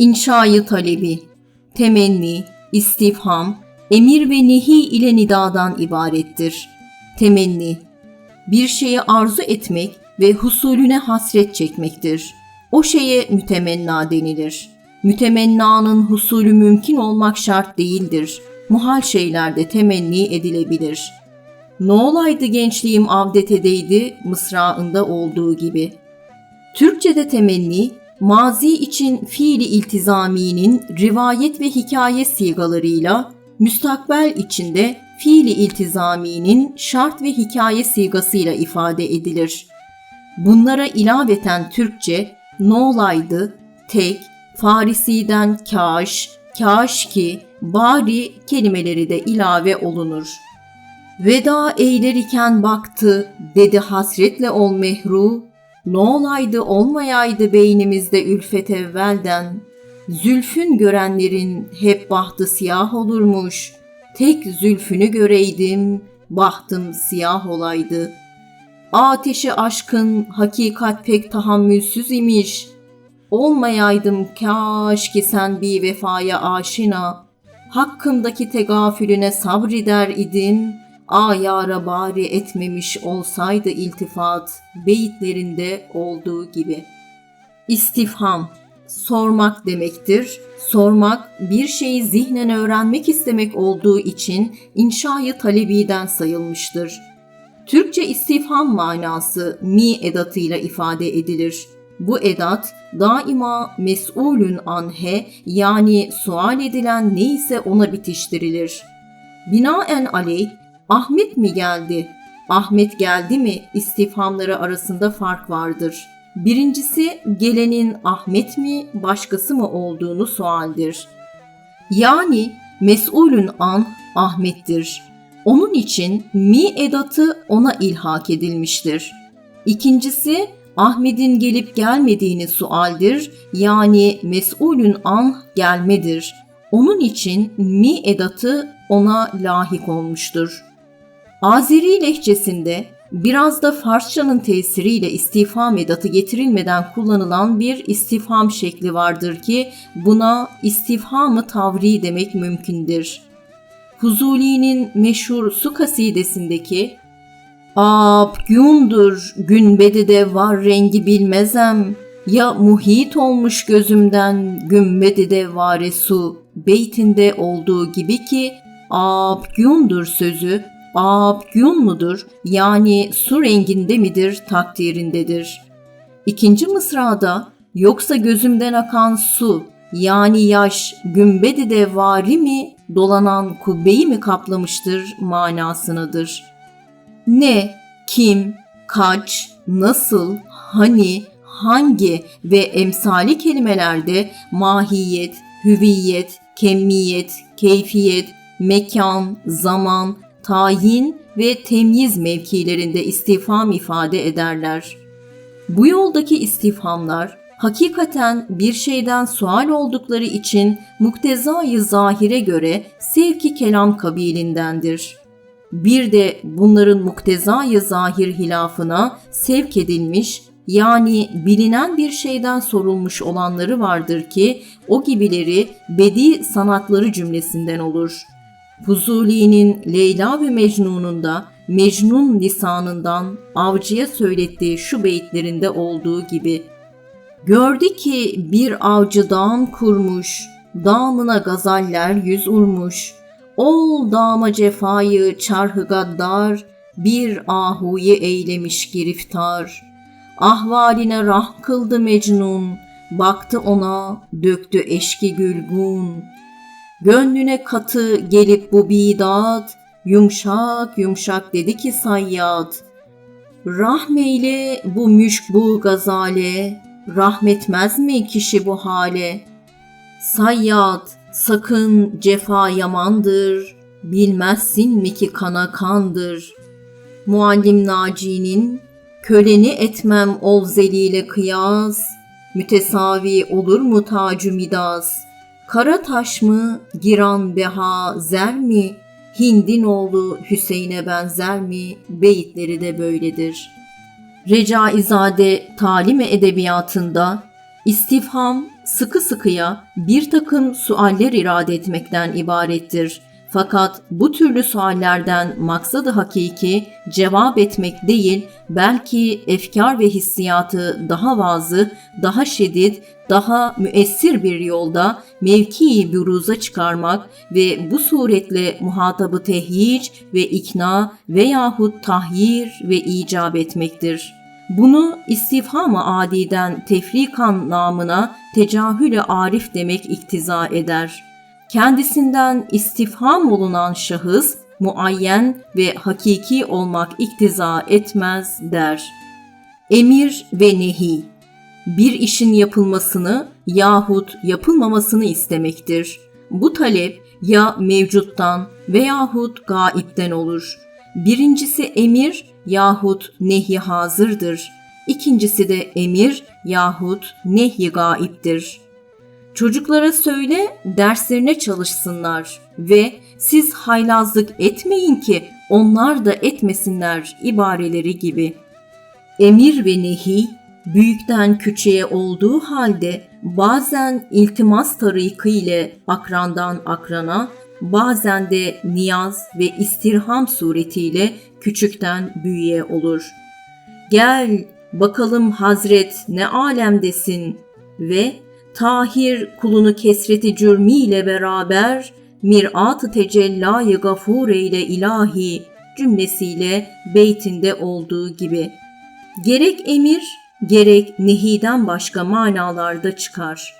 İnşayı talebi, temenni, istifham, emir ve nehi ile nidadan ibarettir. Temenni, bir şeye arzu etmek ve husulüne hasret çekmektir. O şeye mütemenna denilir. Mütemennanın husulü mümkün olmak şart değildir. Muhal şeylerde temenni edilebilir. Ne olaydı gençliğim avdet edeydi mısraında olduğu gibi. Türkçe'de temenni, mazi için fiili iltizaminin rivayet ve hikaye sigalarıyla, müstakbel içinde fiili iltizaminin şart ve hikaye sigasıyla ifade edilir. Bunlara ilaveten Türkçe ne olaydı, tek, Farisi'den kaş, kaşki, bari kelimeleri de ilave olunur. Veda eyler iken baktı, dedi hasretle ol mehru, ne olaydı olmayaydı beynimizde ülfet evvelden. Zülfün görenlerin hep bahtı siyah olurmuş. Tek zülfünü göreydim, bahtım siyah olaydı. Ateşi aşkın hakikat pek tahammülsüz imiş. Olmayaydım kaş ki sen bir vefaya aşina. Hakkımdaki tegafülüne sabreder idim.'' Ayara bari etmemiş olsaydı iltifat beyitlerinde olduğu gibi. İstifham sormak demektir. Sormak bir şeyi zihnen öğrenmek istemek olduğu için inşayı talebiden sayılmıştır. Türkçe istifham manası mi edatıyla ifade edilir. Bu edat daima mes'ulün anhe yani sual edilen neyse ona bitiştirilir. Binaen aleyh Ahmet mi geldi? Ahmet geldi mi? istifhamları arasında fark vardır. Birincisi gelenin Ahmet mi başkası mı olduğunu sualdir. Yani mes'ulün an Ahmet'tir. Onun için mi edatı ona ilhak edilmiştir. İkincisi Ahmet'in gelip gelmediğini sualdir. Yani mes'ulün an gelmedir. Onun için mi edatı ona lahik olmuştur. Azeri lehçesinde biraz da Farsçanın tesiriyle istifham edatı getirilmeden kullanılan bir istifham şekli vardır ki buna istifhamı tavri demek mümkündür. Huzuli'nin meşhur su kasidesindeki Ab gündür günbedide var rengi bilmezem ya muhit olmuş gözümden gümbedide vare su beytinde olduğu gibi ki ab gündür sözü Abgyun mudur yani su renginde midir takdirindedir. İkinci mısrada yoksa gözümden akan su yani yaş gümbedi de vari mi dolanan kubbeyi mi kaplamıştır manasındadır. Ne, kim, kaç, nasıl, hani, hangi ve emsali kelimelerde mahiyet, hüviyet, kemmiyet, keyfiyet, mekan, zaman, tayin ve temyiz mevkilerinde istifham ifade ederler. Bu yoldaki istifhamlar hakikaten bir şeyden sual oldukları için muktezayı zahire göre sevki kelam kabilindendir. Bir de bunların muktezayı zahir hilafına sevk edilmiş yani bilinen bir şeyden sorulmuş olanları vardır ki o gibileri bedi sanatları cümlesinden olur.'' Fuzuli'nin Leyla ve Mecnun'unda Mecnun lisanından avcıya söylettiği şu beyitlerinde olduğu gibi Gördü ki bir avcı dağın kurmuş, damına gazaller yüz urmuş. Ol dama cefayı çarhı gaddar, bir ahuyu eylemiş giriftar. Ahvaline rah kıldı Mecnun, baktı ona, döktü eşki gülgun.'' Gönlüne katı gelip bu bidat, yumuşak yumuşak dedi ki sayyad. Rahmeyle bu müşk bu gazale, rahmetmez mi kişi bu hale? Sayyad sakın cefa yamandır, bilmezsin mi ki kana kandır. Muallim Naci'nin köleni etmem ol zeliyle kıyas, mütesavi olur mu tacü midaz?'' Kara taş mı, giran beha zer mi, Hindin oğlu Hüseyin'e benzer mi, beyitleri de böyledir. Recaizade talim edebiyatında İstifham sıkı sıkıya bir takım sualler irade etmekten ibarettir. Fakat bu türlü suallerden maksadı hakiki cevap etmek değil, belki efkar ve hissiyatı daha vazı, daha şiddet, daha müessir bir yolda mevkii büruza çıkarmak ve bu suretle muhatabı tehyic ve ikna veyahut tahyir ve icap etmektir. Bunu istifham-ı adiden tefrikan namına tecahül arif demek iktiza eder. Kendisinden istifham olunan şahıs muayyen ve hakiki olmak iktiza etmez der. Emir ve nehi bir işin yapılmasını yahut yapılmamasını istemektir. Bu talep ya mevcuttan veyahut gaipten olur. Birincisi emir yahut nehi hazırdır. İkincisi de emir yahut nehi gaiptir. Çocuklara söyle derslerine çalışsınlar ve siz haylazlık etmeyin ki onlar da etmesinler ibareleri gibi. Emir ve nehi büyükten küçüğe olduğu halde bazen iltimas tarikı ile akrandan akrana, bazen de niyaz ve istirham suretiyle küçükten büyüğe olur. Gel bakalım Hazret ne alemdesin ve Tahir kulunu kesreti cürmiyle beraber mirat-ı tecellâ-yı gafur eyle ilahi cümlesiyle beytinde olduğu gibi. Gerek emir, gerek nehiden başka manalarda çıkar.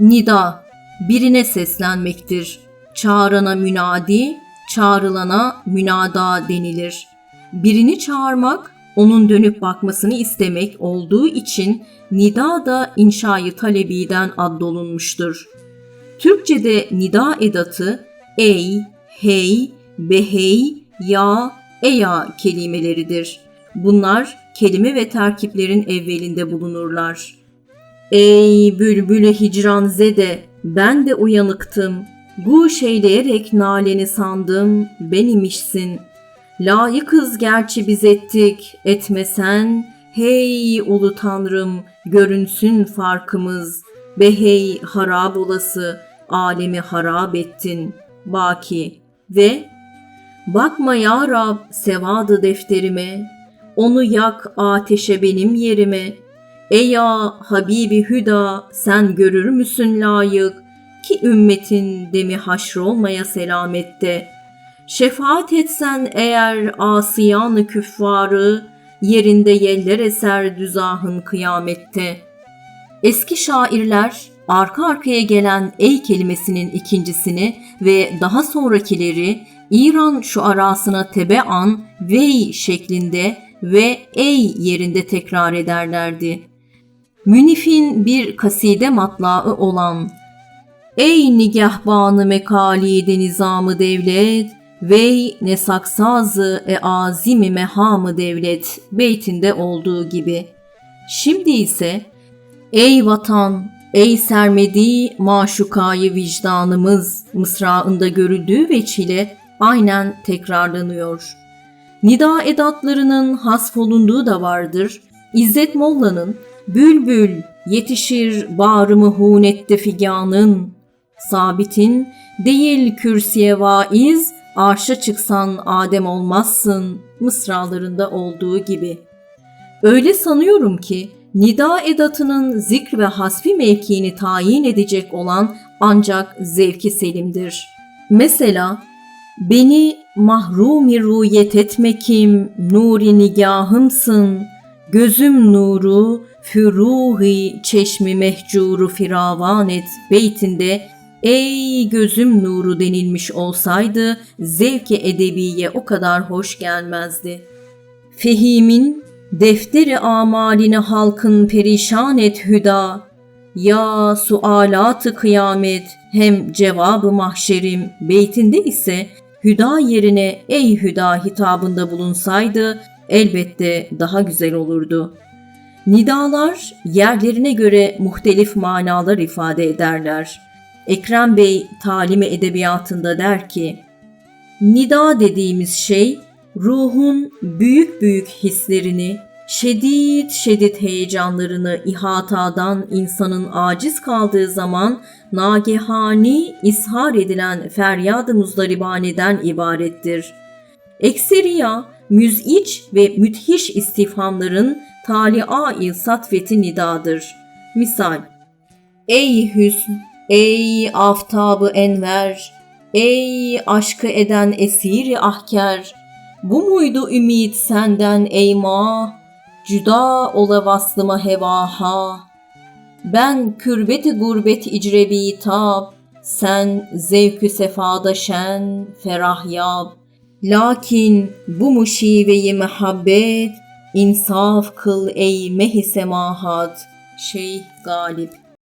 Nida, birine seslenmektir. Çağırana münadi, çağrılana münada denilir. Birini çağırmak, onun dönüp bakmasını istemek olduğu için nida da inşayı talebiden addolunmuştur. Türkçe'de nida edatı ey, hey, behey, ya, eya kelimeleridir. Bunlar kelime ve terkiplerin evvelinde bulunurlar. Ey bülbüle hicran zede, ben de uyanıktım. Bu şeyleyerek naleni sandım, ben imişsin. Layıkız gerçi biz ettik, etmesen, hey ulu tanrım, görünsün farkımız. Behey harab olası, alemi harap ettin, baki ve Bakma ya Rab sevadı defterime, onu yak ateşe benim yerime. Ey ya Habibi Hüda sen görür müsün layık ki ümmetin demi haşrolmaya selamette. Şefaat etsen eğer asiyanı küffarı yerinde yeller eser düzahın kıyamette. Eski şairler arka arkaya gelen ey kelimesinin ikincisini ve daha sonrakileri İran şu arasına tebean vey şeklinde ve ey yerinde tekrar ederlerdi. Münif'in bir kaside matlağı olan Ey nigahbanı mekalide nizamı devlet, Vey ne saksazı e azimi mehamı devlet beytinde olduğu gibi. Şimdi ise Ey vatan, ey sermedi maşukayı vicdanımız mısraında görüldüğü veçile aynen tekrarlanıyor. Nida edatlarının hasfolunduğu da vardır. İzzet Molla'nın Bülbül yetişir bağrımı hunette figanın, Sabit'in değil kürsüye vaiz, arşa çıksan Adem olmazsın mısralarında olduğu gibi. Öyle sanıyorum ki nida edatının zikr ve hasfi mevkiini tayin edecek olan ancak zevki selimdir. Mesela beni mahrumi ruyet etme kim, nuri nigahımsın, gözüm nuru, füruhi çeşmi mehcuru firavan et beytinde ey gözüm nuru denilmiş olsaydı zevki edebiye o kadar hoş gelmezdi. Fehimin defteri amalini halkın perişan et hüda, ya sualatı kıyamet hem cevabı mahşerim beytinde ise hüda yerine ey hüda hitabında bulunsaydı elbette daha güzel olurdu. Nidalar yerlerine göre muhtelif manalar ifade ederler. Ekrem Bey talimi edebiyatında der ki, Nida dediğimiz şey ruhun büyük büyük hislerini, Şedid şedid heyecanlarını ihatadan insanın aciz kaldığı zaman nagehani ishar edilen feryad-ı muzdaribaneden ibarettir. Ekseriya, müz'iç ve müthiş istifhamların talia-i satveti nidadır. Misal, Ey hüsn, ey aftabı enver, ey aşkı eden esiri ahker, bu muydu ümit senden ey mah, cüda ola vaslıma hevaha. Ben kürbeti gurbet icrebi tab, sen zevkü sefada şen, ferah yab. Lakin bu muşiveyi mehabbet, insaf kıl ey mehi semahat. Şeyh Galip